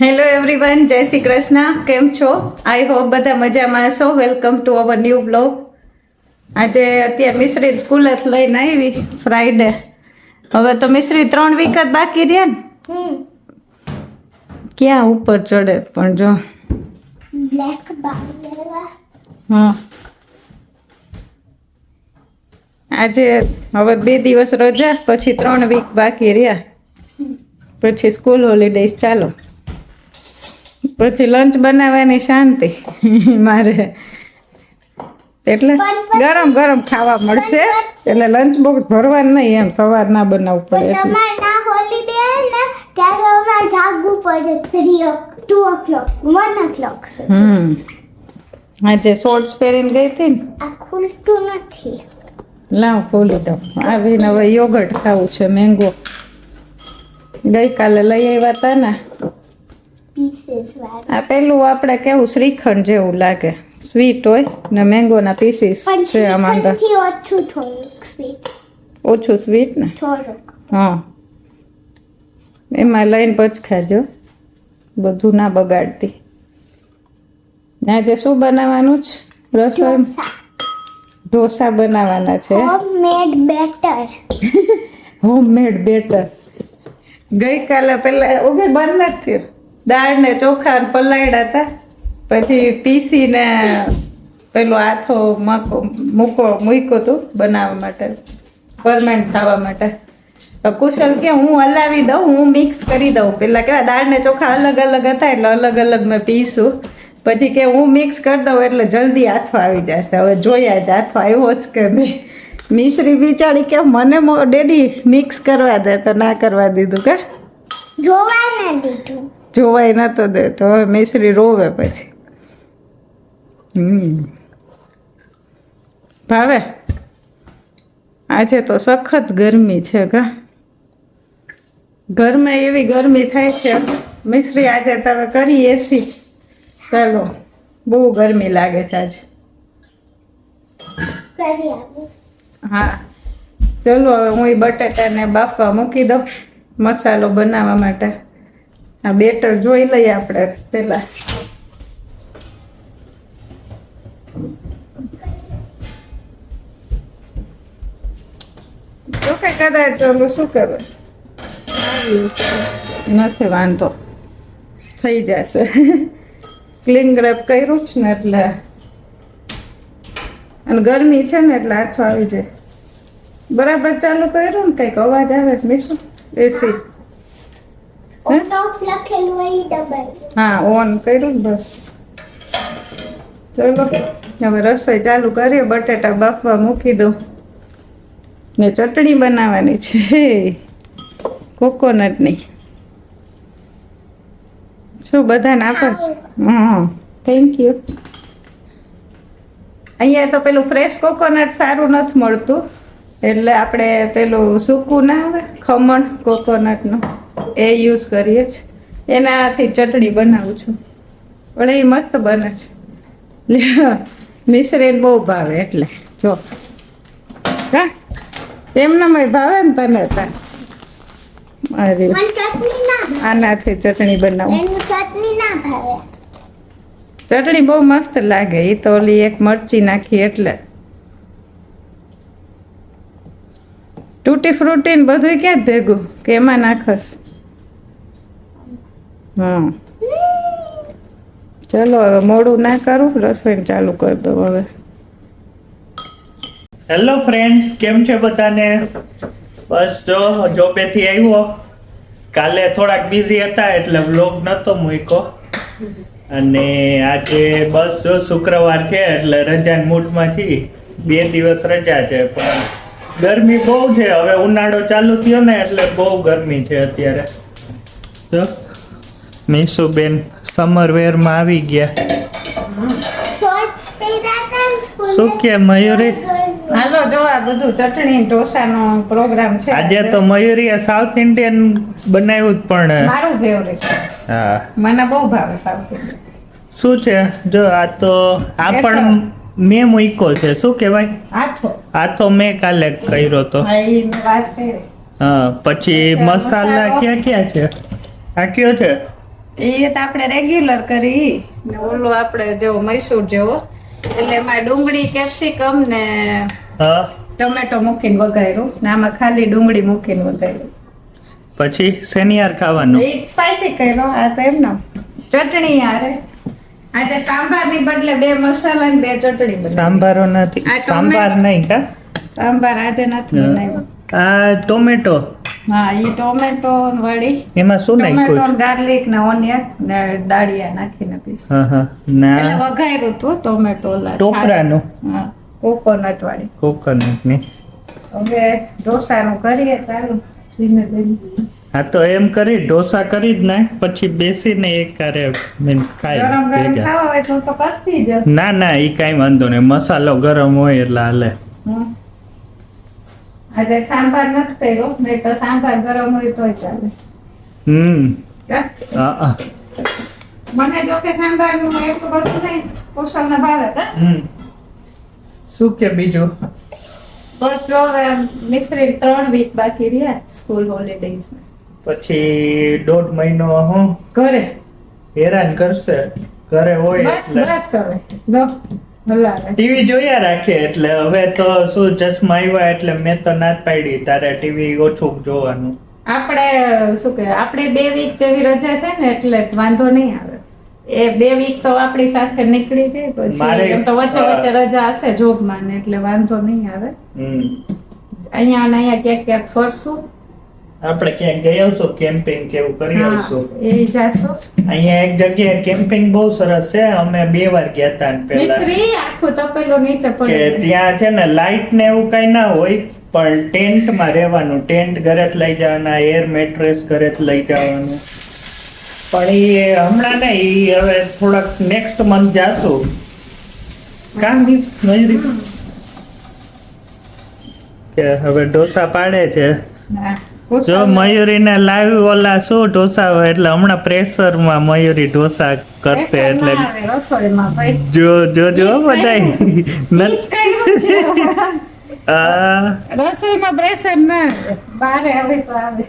Hello everyone જય શ્રી કૃષ્ણ કેમ છો આઈ હોપ બધા મજામાં છો welcome to our new blog આજે અત્યારે મિશ્રી જ લઈને આવી ફ્રાઈડે હવે તો મિશ્રી ત્રણ વીક જ બાકી રહ્યા ને? ક્યાં ઉપર ચડે? પણ જો. હા. આજે હવે બે દિવસ રજા પછી ત્રણ વીક બાકી રહ્યા. પછી સ્કૂલ હોલિડેઝ ચાલો. પછી લંચ બનાવવાની શાંતિ. મારે એટલે ગરમ ગરમ ખાવા મળશે. એટલે લંચ બોક્સ ભરવાનું નહીં એમ સવાર ના બનાવવું પડે આજે શોર્ટ્સ પહેરીને ગઈ હતી ને? ખુલતું નથી. લાવ ખોલી દઉં. આવીને હવે યોગર્ટ ખાવું છે મેંગો ગઈકાલે લઈ આવ્યા હતા ને. પીસીસ વાળા આ પેલું આપણે કેવું શ્રીખંડ જેવું લાગે. સ્વીટ હોય ને મેંગોના પીસીસ છે આમાં અંદર ઓછું થોડુંક સ્વીટ ઓછું સ્વીટ ને? થોડુંક. હા. એમાં લઈને પછી ખાજો. બધું ના બગાડતી. ને આજે શું બનાવવાનું છે? રસોઈ? ઢોસા. બનાવવાના છે. હોમમેડ બેટર હોમમેડ બેટર ગઈકાલે પેલા ઓકે બંધ નથી થયું. દાળ ને ચોખા ને પલાળ્યા હતા. પછી પીસીને પેલો આથો મકો, મૂકો, મૂક્યો હતું બનાવવા માટે ફરમેન્ટ ખાવા માટે. તો કુશલ કે હું હલાવી દઉં, હું મિક્સ કરી દઉં. પેલા કેવા દાળ ને ચોખા અલગ અલગ હતા એટલે અલગ અલગ મેં પીસું. પછી કે હું મિક્સ કરી દઉં એટલે જલ્દી હાથો આવી જશે. હવે જોયા જ હાથો આવ્યો જ કે નહીં. મિશ્રી બિચારી કે મને ડેડી મિક્સ કરવા દે તો ના કરવા દીધું કે? જોવા ના દીધું. જોવાય દે. તો હવે મિશ્રી રોવે પછી. ભાવે? આજે તો સખત ગરમી છે કા ઘરમાં એવી ગરમી થાય છે. મિશ્રી આજે તમે કરી એસી ચાલો બહુ ગરમી લાગે છે આજે. હા. ચલો હવે હું એ બટાટાને બાફવા મૂકી દઉં મસાલો બનાવવા માટે. આ બેટર જોઈ લઈએ આપણે જો કે કદાચ ઓલું શું કરે? નથી, વાંધો. થઈ જશે. ક્લીન ગ્રેપ કર્યું છે ને એટલે. અને ગરમી છે ને એટલે હાથો આવી જાય. બરાબર ચાલુ કર્યું ને કંઈક અવાજ આવે છે મીશું એસી ઓન ઓફ લખેલું હોય ડબલ હા? ઓન કર્યું ને બસ. ચલો હવે રસોઈ ચાલુ કરીએ બટેટા બાફવા મૂકી દો ને ચટણી બનાવવાની છે કોકોનટની. શું બધાને આપસ હા. થેન્ક યુ અહીંયા તો પેલું ફ્રેશ કોકોનટ સારું નથી મળતું. એટલે આપણે પેલું સૂકું ના આવે ખમણ કોકોનટનું એ યુઝ કરીએ છીએ એનાથી ચટણી બનાવું છું. પણ એ મસ્ત બને છે. મિશ્રીને બહુ ભાવે એટલે જો. હા? ભાવે ને તને તા અરે. આનાથી ચટણી બનાવું. ચટણી ના ભાવે. ચટણી બહુ મસ્ત લાગે. એ તો ઓલી એક મરચી નાખી એટલે. તૂટી ફ્રૂટી ને બધું ક્યાં ભેગું? કે એમાં નાખસ? હા ચલો, હવે મોડું ના કરું રસોઈ ચાલુ કરી દઉં હવે. હેલો ફ્રેન્ડ્સ કેમ છે બધાને? બસ જો જોબેથી આવ્યો. કાલે થોડાક બિઝી હતા, એટલે વ્લોગ નહોતો મૂક્યો. અને આજે બસ જો, શુક્રવાર છે, એટલે રજાના મૂડમાં છીએ. બે દિવસ રજા છે, પણ ગરમી બહુ છે. હવે ઉનાળો ચાલુ થયો ને, એટલે બહુ ગરમી છે અત્યારે. જો મીસુબેન સમર વેરમાં આવી ગયા. શું કે મયુરી? હાલો જો આ બધું ચટણી ઢોસાનો પ્રોગ્રામ છે. આજે તો મયુરીએ સાઉથ ઇન્ડિયન બનાવ્યું જ પણ. મારું ફેવરેટ હા. મને બહુ ભાવે સાઉથ ઇન્ડિયન શું છે? જો આ તો આ પણ મેં મૂક્યો છે. શું કહેવાય? આથો આ તો મેં કાલે કર્યો તો. હા પછી મસાલા ક્યાં ક્યાં છે? આ કયો છે? એ તો આપણે રેગ્યુલર કરી. ને ઓલો આપણે જેવો મૈસૂર જેવો. એટલે એમાં ડુંગળી કેપ્સિકમ ને ટમેટો મૂકીને વઘાર્યું. ને આમાં ખાલી ડુંગળી મૂકીને વઘાર્યું. પછી શનિયાર ખાવાનું? એ સ્પાઈસી કર્યો. આ તો એમનો ચટણી યારે આજે સાંભારની બદલે બે મસાલા ને બે ચટણી સાંભારો નથી. સાંભાર નહીં કા? સાંભાર આજે નથી બનાવ્યો. આ ટોમેટો. હા ઈ ટોમેટો વળી એમાં શું નાખ્યું છે? ગાર્લિક ને ઓનિયન ને દાળિયા નાખીને પીસ હા હા. એટલે વઘાર્યું તો ટોમેટો ટોપરાનું હા કોકોનટ વાળી. કોકોનટની. હવે ઢોસાનું કરીએ ચાલુ. ધીમે ધીમે હા તો એમ કરી ઢોસા કરી જ નાખ પછી બેસીને એક કારે મીન્સ ખાય ગરમ ગરમ ખાવા હોય તો તો કરતી જ. ના ના એ કાંઈ વાંધો નહીં. મસાલો ગરમ હોય એટલે હાલે. આજે સાંભાર નથી કર્યો મેં તો સાંભાર ગરમ હોય તોય ચાલે. હમ. મને જો કે સાંભારનું એટલું બધું નહીં કુશળ ના ભાવે હમ. શું કે બીજું? બસ જો મિશ્રી ત્રણ વીક બાકી રહ્યા સ્કૂલ હોલિડેઝ પછી દોઢ મહિનો હું. ઘરે. હેરાન કરશે. ઘરે હોય બસ બસ હવે. ટીવી જોયા રાખે એટલે હવે તો શું ચશ્મા આવ્યા એટલે મેં તો ના પાડી. તારે ટીવી ઓછું જોવાનું. આપણે શું કે આપણે બે વીક જેવી રજા છે ને એટલે વાંધો નહીં આવે. એ બે વીક તો આપણી સાથે નીકળી જાય પછી એમ તો વચ્ચે વચ્ચે રજા હશે જોબમાં ને એટલે વાંધો નહીં આવે. અહીંયા ને અહીંયા ક્યાંક ક્યાંક ફરશું. આપણે ક્યાંક ગઈ આવશો કેમ્પિંગ કે એવું કરી આવશો એ જાશો અહીંયા એક જગ્યાએ કેમ્પિંગ બહુ સરસ છે અમે બે વાર ગયા હતા ને પહેલા. શ્રી આખું તપેલો નીચે કે ત્યાં છે ને લાઇટ ને એવું કઈ ના હોય પણ ટેન્ટમાં રહેવાનું ટેન્ટ ઘરે જ લઈ જવાના એર મેટ્રેસ ઘરે જ લઈ જવાનું. પણ એ હમણાં ને ઈ હવે થોડાક નેક્સ્ટ મંથ જાશું. કામ નજરી. કે હવે ઢોસા પાડે છે. હા. જો મયુરીને લાવી ઓલા શું ઢોસા હોય એટલે હમણાં પ્રેશરમાં મયુરી ઢોસા કરશે એટલે ના ભાઈ. જો જો જો રસોઈમાં પ્રેશર ના બારે હવે તો આવે.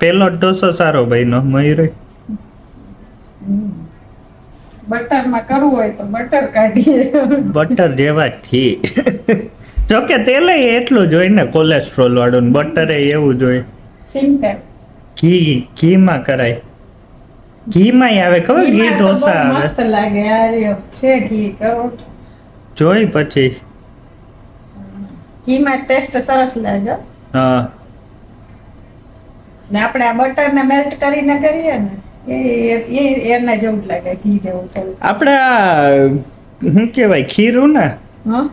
પેલો ઢોસો સારો ભાઈનો મયુરી. બટરમાં કરવું હોય તો બટર કાઢીએ. બટર જેવા છી જોકે તેલે એટલું જ હોય ને કોલેસ્ટ્રોલ વાળું બટરે એવું જ હોય. ઘી ઘીમાં કરાય. ઘીમાં આવે ખબર ઘી ઢોસા આવે? મસ્ત લાગે આ છે ઘી કરો જોઈ પછી. ઘીમાં ટેસ્ટ સરસ લાગે. હા. ને આપણે આ બટર ને મેલ્ટ કરીને કરીએ ને એ એ એના જેવું લાગે ઘી જેવું. આપણે આ શું કહેવાય ખીરું ને?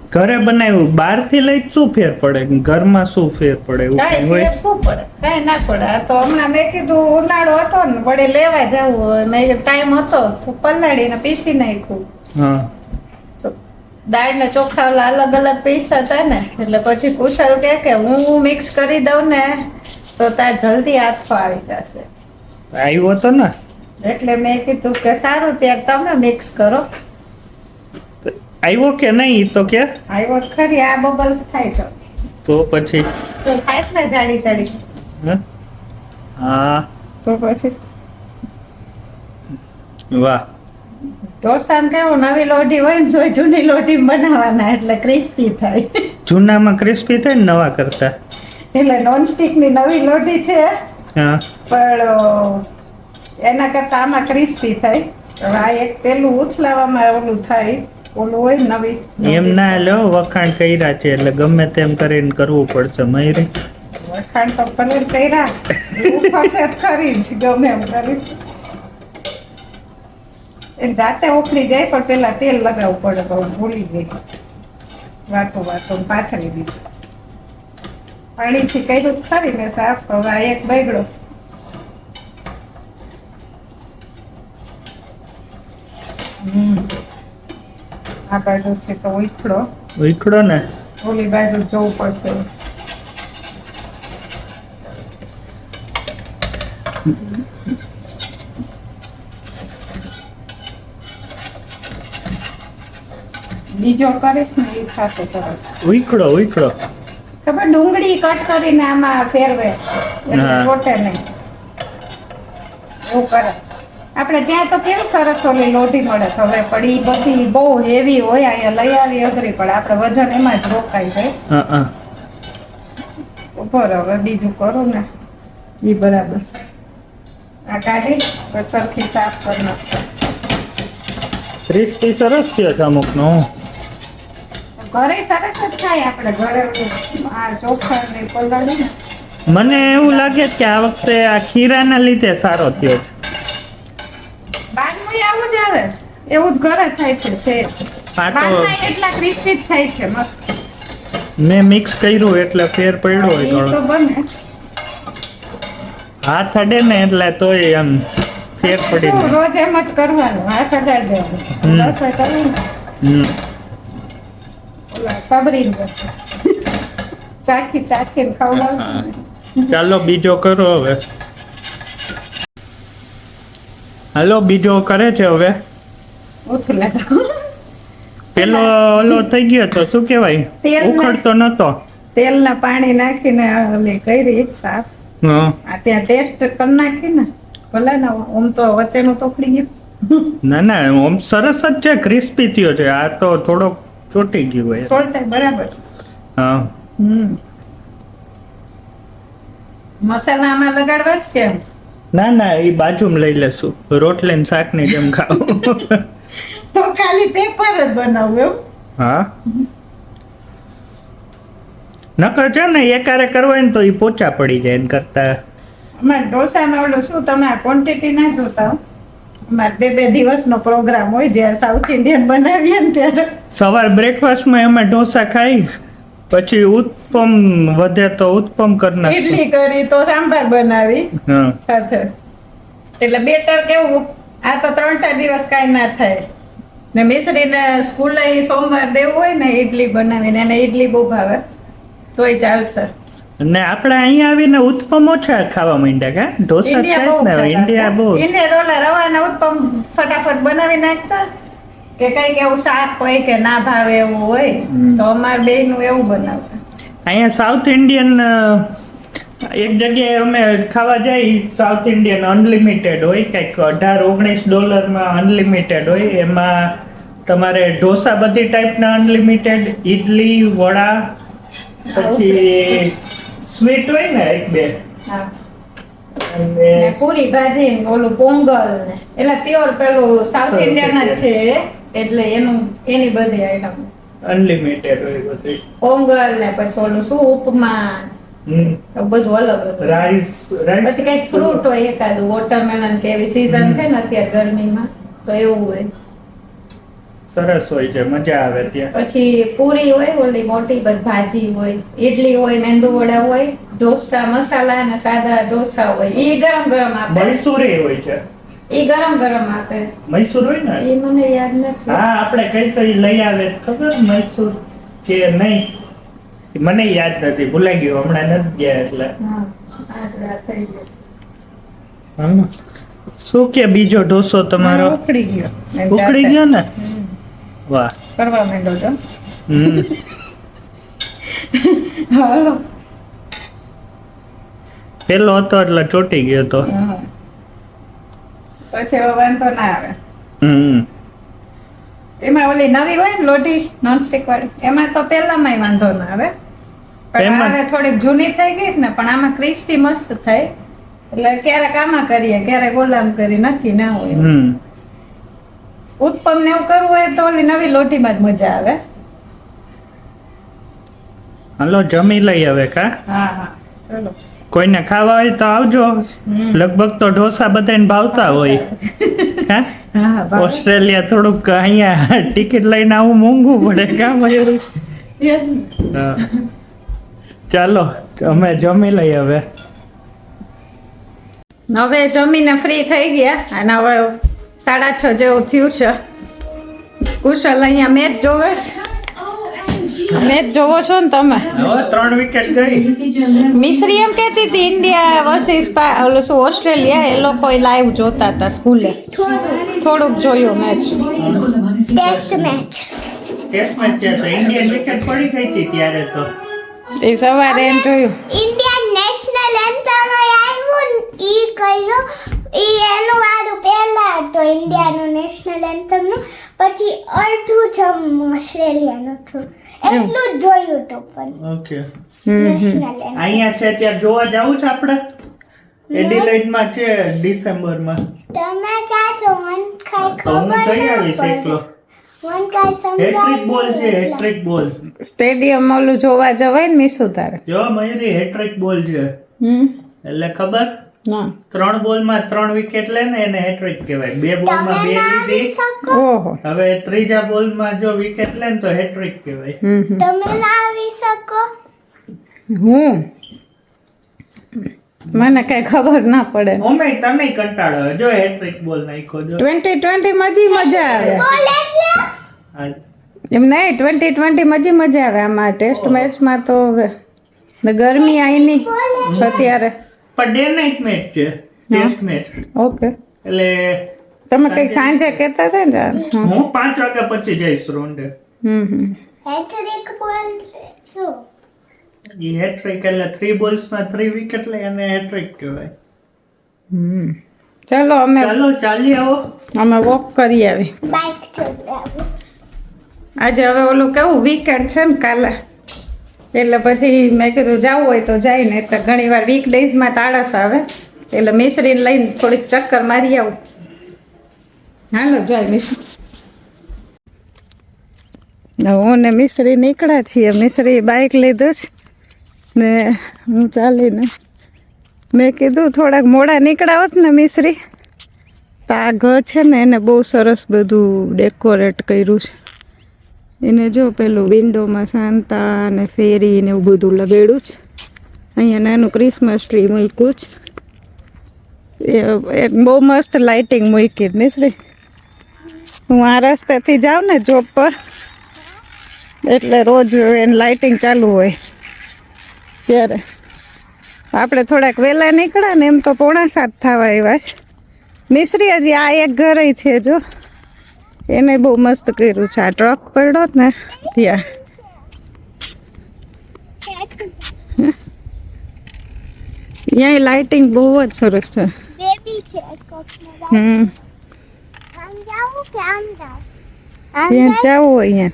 ઘરે બનાવ્યું. બહારથી લઈ શું ફેર પડે? ઘરમાં શું ફેર પડે? એવું હોય? શું પડે? કઈ ના પડે. તો હમણાં મેં કીધું ઉનાળો હતો ને વડે લેવા જવું હોય. મેં ટાઈમ હતો તો પલાળીને પીસી નાખ્યું. હા. દાળ ને ચોખા અલગ અલગ પીસા હતા ને એટલે પછી કુશલ કે કે હું મિક્સ કરી દઉં ને તો તાર જલ્દી હાથો આવી જશે. આવ્યો તો ને. એટલે મેં કીધું કે સારું ત્યારે તમે મિક્સ કરો. આવ્યો કે નહીં તો કે? આવ્યો ખરી આ બબલ થાય છે તો પછી? તો થાય ને જાડી જાડી. હા? તો પછી? વાહ. ઢોસામાં કેવું નવી લોઢી હોય ને તો જૂની લોઢી બનાવવાના એટલે ક્રિસ્પી થાય. જૂનામાં ક્રિસ્પી થાય ને નવા કરતા? એટલે નોનસ્ટિકની નવી લોઢી છે હા. પણ એના કરતા આમાં ક્રિસ્પી થાય. આ એક પેલું ઉથલાવામાં ઓલું થાય. ઓલું હોય નવી એમ ના લો વખાણ કર્યા છે એટલે ગમે તેમ કરીને કરવું પડશે મયુરી. વખાણ તો ભલે કર્યા ઉપરસે કરી જ ગમે એમ કરી. જાતે ઉખડી જાય પણ પેલા તેલ લગાવવું પડે તો ભૂલી ગઈ. વાતો વાતો પાથરી દીધી. પાણીથી કર્યું ખરી ને સાફ હવે એક બગડો હમ. આ બાજુ છે તો ઉખડો ઉખડો ને? ઓલી બાજુ જવું પડશે. બીજો કરીશ ને એ સાથે સરસ. ઉખડો ઉખડો ખબર ડુંગળી કટ કરીને આમાં ફેરવે. એટલે. ચોટે નહીં. એવું કરે. આપણે ત્યાં તો કેવી સરસ ઓલી લોટી મળે છે હવે પણ એ બધી બહુ હેવી હોય અહીંયા લઈ આવી અઘરી પડે આપણે વજન એમાં જ હા હા. ઉપર હવે બીજું કરું ને. એ બરાબર. આ કાઢી પછી સરખી સાફ કરી નાખો. રિસ્ટી સરસ છે અમુકનો. ઘરે સરસ જ થાય આપણે ઘરે આ ચોખા ને પલાળી ને. મને એવું લાગે છે કે આ વખતે આ ખીરાના લીધે સારો થયો છે બાદમાં આવું જ આવે છે એવું જ ઘરે થાય છે તો બાદમાં એટલા ક્રિસ્પી જ થાય છે મસ્ત. મેં મિક્સ કર્યું એટલે ફેર પડ્યો હોય તો બને. હાથ અડે ને એટલે તોય આમ ફેર પડી જાય. રોજ એમ જ કરવાનું હાથ અડાડ દેવાનું હમ. હોય કરવું ને. કરશે. ચાખી ચાખીને ખવડાવશું ચાલો બીજો કરો હવે. હાલો બીજો કરે છે હવે. પેલો ઓલો થઈ ગયો તો શું કહેવાય? ઉખડતો નતો. તેલના પાણી નાખીને આ કરી સાફ હા. ત્યાં ટેસ્ટ કરી નાખીને ભલે ને ઓમ તો વચ્ચેનું તો ઉખડી ગયું. ના ના ઓમ સરસ જ છે ક્રિસ્પી થયો છે. આ તો થોડોક ચોટી ગયું હોય. સોલ્ટ બરાબર હા. હમ. મસાલા આમાં લગાડવા જ કેમ ના ના એ બાજુમાં લઈ લેશું. રોટલી ને શાકની જેમ ખાવ તો ખાલી પેપર જ બનાવું એવું હા? નકર છે ને એકારે કરવાય ને તો એ પોચા પડી જાય એને કરતા. અમારે ઢોસામાં ઓલું શું તમે આ ક્વોન્ટિટી ના જોતા અમારે બે બે દિવસનો પ્રોગ્રામ હોય જ્યારે સાઉથ ઇન્ડિયન બનાવીએ ને ત્યારે. સવાર બ્રેકફાસ્ટમાં અમે ઢોસા ખાઈ પછી ઉત્પમ વધે તો ઉત્પમ કરી ઇડલી કરી તો સાંભાર બનાવી. સાથે. એટલે બેટર કેવું? આ તો ત્રણ ચાર દિવસ કાંઈ ના થાય. ને મિશ્રીને સ્કૂલે સોમવાર દેવું હોય ને ઇડલી બનાવીને એને ઇડલી બહુ ભાવે. તોય ચાલશે ને આપણે અહીંયા આવીને ઉત્પમ ઓછા ખાવા માંડ્યા કે? ઢોસા થાય ને ઇન્ડિયા બહુ ઇન્ડિયા ઓલા રવાના ઉત્પમ ફટાફટ બનાવી નાખતા કે કંઈક એવું શાક હોય કે ના ભાવે એવું હોય તો અમારે બે નું એવું બનાવતા. અહીંયા સાઉથ ઇન્ડિયન એક જગ્યાએ અમે ખાવા જઈ સાઉથ ઇન્ડિયન અનલિમિટેડ હોય કંઈક અઢાર ઓગણીસ ડોલરમાં અનલિમિટેડ હોય એમાં તમારે ઢોસા બધી ટાઈપના અનલિમિટેડ ઇડલી વડા પછી સ્વીટ હોય ને એક બે. પૂરી ભાજી ઓલું પોંગલ એટલે પ્યોર પેલું સાઉથ ઇન્ડિયન જ છે એટલે એનું એની બધી આઈટમ અનલિમિટેડ હોય બધી. પોંગલ ને પછી ઓલું શું ઉપમા બધું અલગ અલગ રાઈસ રાઈસ પછી કંઈક ફ્રૂટ હોય એકાદું વોટરમેલન કે એવી સીઝન છે ને અત્યારે ગરમીમાં તો એવું હોય. સરસ હોય છે મજા આવે ત્યાં. પછી પૂરી હોય ઓલી મોટી બધી ભાજી હોય ઇડલી હોય મેંદુ વડા હોય ઢોસા મસાલા અને સાદા ઢોસા હોય. એ ગરમ ગરમ આપે. મૈસુરી હોય છે. એ ગરમ ગરમ આપે. મૈસૂર હોય ને? એ મને યાદ નથી. હા આપણે કઈ તો લઈ આવે. ખબર મૈસૂર કે નહીં? મને યાદ નથી ભૂલાઈ ગયું હમણાં નથી ગયા એટલે. શું કે બીજો ઢોસો તમારો? ઉકળી ગયો. ઉકળી ગયો ને? વાહ. કરવા માંડો તો. હાલો. પેલો હતો એટલે ચોટી ગયો તો. પછી વાંધો ના આવે. હમ. એમાં ઓલી નવી હોય ને લોટી નોનસ્ટિક વાળી. એમાં તો પેલામાંય વાંધો ના આવે. પણ હવે થોડીક જૂની થઈ ગઈ ને પણ આમાં ક્રિસ્પી મસ્ત થાય. એટલે ક્યારેક આમાં કરીએ ક્યારેક ઓલામ કરી નક્કી ના હોય ઉત્પમ ને એવું કરવું હોય તો ઓલી નવી લોટીમાં જ મજા આવે. હાલો જમી લઈ હવે કા? હા હા. ચલો. કોઈને ખાવા હોય તો આવજો. લગભગ તો ઢોસા બધાને ભાવતા હોય. હા. ઓસ્ટ્રેલિયા થોડુંક અહીંયા ટિકિટ લઈને આવું મોંઘું પડે કા મયુર ચાલો અમે જમી લઈ હવે. હવે જમીને ફ્રી થઈ ગયા અને હવે સાડા છ જેવું થયું છે. કુશલ અહીંયા મેચ જોવે છે. મેચ જોવો છો ને તમે? ત્રણ વિકેટ ગઈ. મિશ્રી એમ કહેતી હતી ઇન્ડિયા વર્સિસ ઓલું શું ઓસ્ટ્રેલિયા એ લોકો લાઈવ જોતા હતા સ્કૂલે. થોડુંક જોયું match. Test match test match છે તો ઇન્ડિયન વિકેટ પડી ગઈ હતી ત્યારે તો. એ સવારે એમ જોયું. ઇન્ડિયન નેશનલ એન્થમ આવ્યું ને ઈ કર્યો. ઈ એનું વાળું પહેલા હતો ઇન્ડિયાનું નેશનલ એન્થમનું પછી અડધું જમ ઓસ્ટ્રેલિયાનું હતું એટલું જ જોયું તો પણ. ઓકે. અહીંયા છે ત્યાં જોવા જવું છે આપણે? એડિલેડમાં છે ડિસેમ્બરમાં. તમે ક્યાં છો? મન કાંઈ તો હું જઈ આવીશ. એકલો. હેટ્રિક બોલ છે હેટ્રિક બોલ. સ્ટેડિયમ ઓલું જોવા જવાય ને મીસુ તારે? જો મયુરી હેટ્રિક બોલ છે. હમ. એટલે ખબર? ત્રણ બોલમાં ત્રણ વિકેટ લે ને એને હેટ્રિક કહેવાય. બે બોલમાં બે લીધી ઓહો. હવે ત્રીજા બોલમાં જો વિકેટ લે ને તો હેટ્રિક કહેવાય. તમે ના આવી શકો. હું? મને કઈ ખબર ના પડે. ઓમે તમે કંટાળો જો હેટ્રિક બોલ નાખ્યો જો. ટ્વેન્ટી ટ્વેન્ટી માં જી મજા આવે. બોલ એટલે? આ એમ નહીં ટ્વેન્ટી ટ્વેન્ટી મજી મજા આવે. આમાં ટેસ્ટ મેચમાં તો હવે. ને ગરમી આવી નહીં અત્યારે. પણ ડે નાઇટ મેચ છે ટેસ્ટ મેચ. ઓકે. એટલે તમે કંઈક સાંજે કહેતા હતા ને હું. પાંચ વાગ્યા પછી જઈશ રોંડે હમ હમ. હેટ્રિક બોલ શું એ હેટ્રિક એટલે થ્રી બોલ્સમાં થ્રી વિકેટ લે અને હેટ્રિક કહેવાય. હમ. ચલો અમે ચાલો ચાલી આવો. અમે વોક કરી આવી. બાઇક આજે હવે ઓલું કેવું વીકેન્ડ છે ને કાલે? એટલે પછી મેં કીધું જવું હોય તો જાય ને એટલે ઘણી વાર વીક ડેઝમાં તાળસ આવે. એટલે મિશ્રીને લઈને થોડીક ચક્કર મારી આવું. હાલો, જાય મિશ્રી. હું ને મિશ્રી નીકળ્યા છીએ. મિશ્રી બાઇક લીધું છે. ને હું ચાલીને મેં કીધું થોડાક મોડા નીકળ્યા હોત ને મિશ્રી, તો આ ઘર છે ને એને બહુ સરસ બધું ડેકોરેટ કર્યું છે. એને જો પેલું વિન્ડોમાં શાંતા અને ફેરી ને એવું બધું લગાડ્યું છે. અહીંયા નાનું ક્રિસમસ ટ્રી મૂક્યું છે. એ બહુ મસ્ત લાઇટિંગ મૂકી ને શ્રી હું આ રસ્તેથી જાઉં ને જોબ પર, એટલે રોજ એને લાઇટિંગ ચાલુ હોય. ત્યારે આપણે થોડાક વહેલા નીકળ્યા ને એમ તો પોણા સાત થવા આવ્યા છે. મિશ્રી હજી આ એક ઘરે છે જો. એને બહુ મસ્ત કર્યું છે. આ ટ્રક પડ્યો ને ત્યાં. અહીંયા લાઇટિંગ બહુ જ સરસ છે. હમ. ત્યાં જવું? અહીંયા.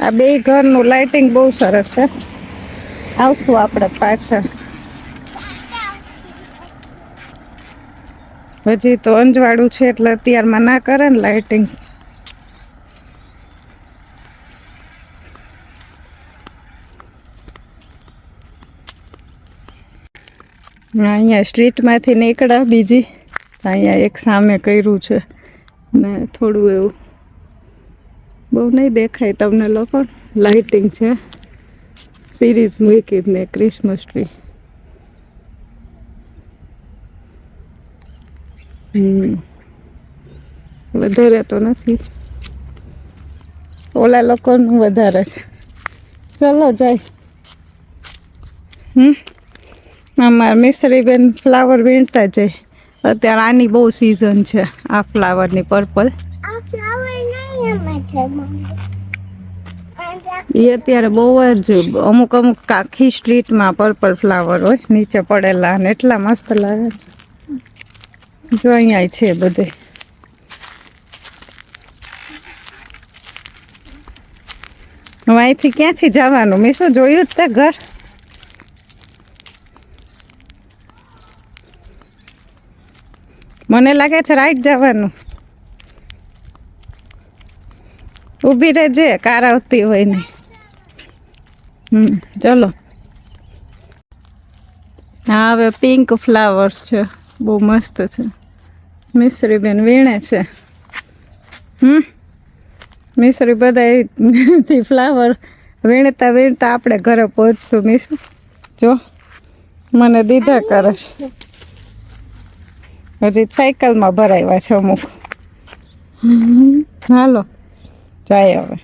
આ બે ઘરનું લાઇટિંગ બહુ સરસ છે. આવશું આપણે પાછળ હજી તો અંજવાળું છે એટલે અત્યારમાં ના કરે ને લાઇટિંગ અહીંયા સ્ટ્રીટમાંથી નીકળ્યા બીજી. અહીંયા એક સામે કર્યું છે. ને થોડું એવું બહુ નહીં દેખાય તમને લોકો. લાઇટિંગ છે. સિરીઝ મૂકી ને ક્રિસમસ ટ્રી વધારે તો નથી. ઓલા લોકોનું વધારે છે. ચલો જાય. હમ. અમારા મિસ્ત્રીબેન ફ્લાવર વીણતા જાય અત્યારે આની બહુ સિઝન છે આ ફ્લાવરની પર્પલ એ અત્યારે બહુ જ અમુક અમુક આખી સ્ટ્રીટમાં પર્પલ ફ્લાવર હોય નીચે પડેલા અને એટલા મસ્ત લાગે. જો અહીંયા છે બધે. હવે અહીંથી ક્યાંથી જવાનું? મેં શું જોયું જ તે ઘર? મને લાગે છે રાઈટ જવાનું. ઊભી રહેજે, કાર આવતી હોય ને. હમ, ચલો. હા, હવે પિંક ફ્લાવર્સ છે. બહુ મસ્ત છે. મિશ્રીબેન વીણે છે. હમ? મિશ્રી બધા ફ્લાવર વીણતા વીણતા આપણે ઘરે પહોંચશું મીશું જો, મને દીધા કરે હજી સાયકલમાં ભરાવ્યા છે અમુક. હાલો, જાય હવે.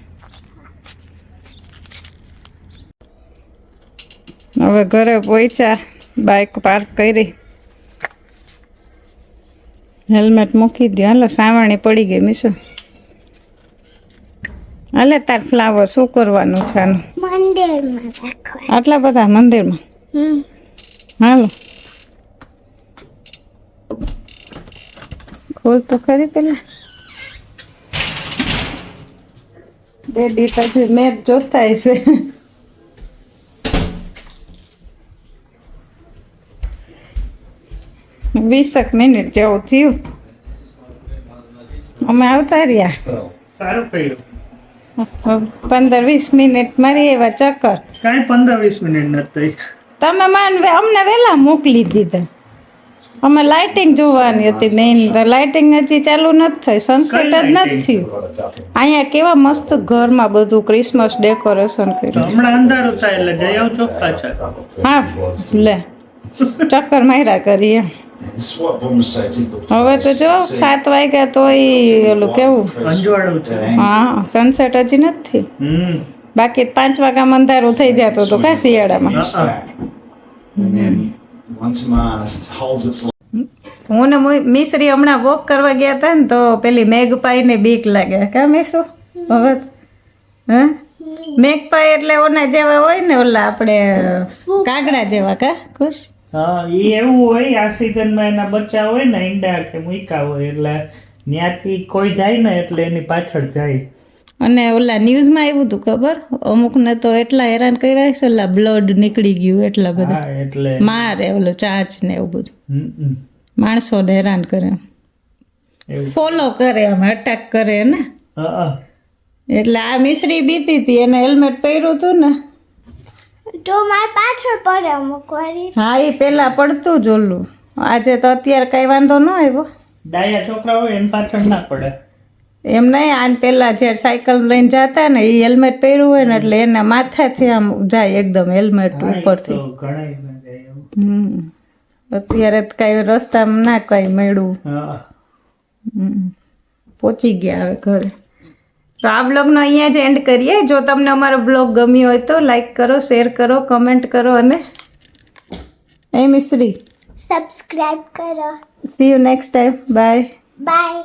હવે ઘરે પહોંચ્યા બાઇક પાર્ક કરી. હેલ્મેટ મૂકી દો હાલો સાવણી પડી ગઈ મીશું. હાલે તાર ફ્લાવર શું કરવાનું છે આનું? મંદિરમાં આટલા બધા મંદિરમાં? હાલો. ખોલ તો ખરી પેલા. ડેડી પછી મેચ જોતા હશે વીસક મિનિટ જેવું થયું. અમે આવતા રહ્યા. સારું કર્યું. પંદર વીસ મિનિટ મારી એવા ચક્કર. કાંઈ પંદર વીસ મિનિટ નથી તમે માન અમને વહેલા મોકલી દીધા. અમે લાઇટિંગ જોવાની હતી મેઇન લાઇટિંગ હજી ચાલુ નથી થઈ. સનસેટ જ નથી થયું. અહીંયા કેવા મસ્ત ઘરમાં બધું ક્રિસમસ ડેકોરેશન કર્યું. હમણાં અંધારું થાય એટલે જઈ આવજો પાછા હા લે. ચક્કર માર્યા કરીએ. હવે તો જો સાત વાગ્યા તોય ઓલું કેવું? હા સનસેટ હજી નથી. બાકી પાંચ વાગ્યામાં અંધારું થઈ જતો તો કા શિયાળામાં? હા ને મિશ્રી હમણાં વોક કરવા ગયા હતા ને તો પેલી મેઘપાઈને બીક લાગે. કા મેસુ હવે હે? મેઘપાઈ એટલે ઓના જેવા હોય ને ઓલા આપણે કાગડા જેવા કા? ખુશ? હા એ એવું હોય આ સિઝનમાં એના બચ્ચા હોય ને ઈંડા કે મૂકા હોય એટલે ત્યાંથી કોઈ જાય ને એટલે એની પાછળ જાય. અને ઓલા ન્યૂઝમાં આવ્યું હતું ખબર? અમુકને તો એટલા હેરાન કર્યા છે ઓલા બ્લડ નીકળી ગયું એટલા બધા. એટલે. મારે ઓલો ચાંચ ને એવું બધું. માણસોને હેરાન કરે. ફોલો કરે આમ અટેક કરે ને. એટલે આ મિશ્રી બીતી હતી એને હેલ્મેટ પહેર્યું હતું ને તો માર પાછળ પડે અમુક વારી. હા એ પેલા પડતું જ ઓલું. આજે તો અત્યારે કઈ વાંધો ન આવ્યો. ડાયા છોકરા હોય એની પાછળ ના પડે. એમ નહીં આને પેલા જ્યારે સાયકલ લઈને જતા ને એ હેલ્મેટ પહેર્યું હોય ને એટલે એના માથાથી આમ જાય એકદમ હેલ્મેટ ઉપરથી. હમ. અત્યારે તો કઈ રસ્તામાં ના કઈ મળ્યું. હા. પહોંચી ગયા હવે ઘરે. તો આ બ્લોગનો અહીંયા જ એન્ડ કરીએ. જો તમને અમારો બ્લોગ ગમ્યો હોય તો લાઈક કરો શેર કરો કમેન્ટ કરો અને એ મિશ્રી સબસ્ક્રાઈબ કરો. See you next time bye bye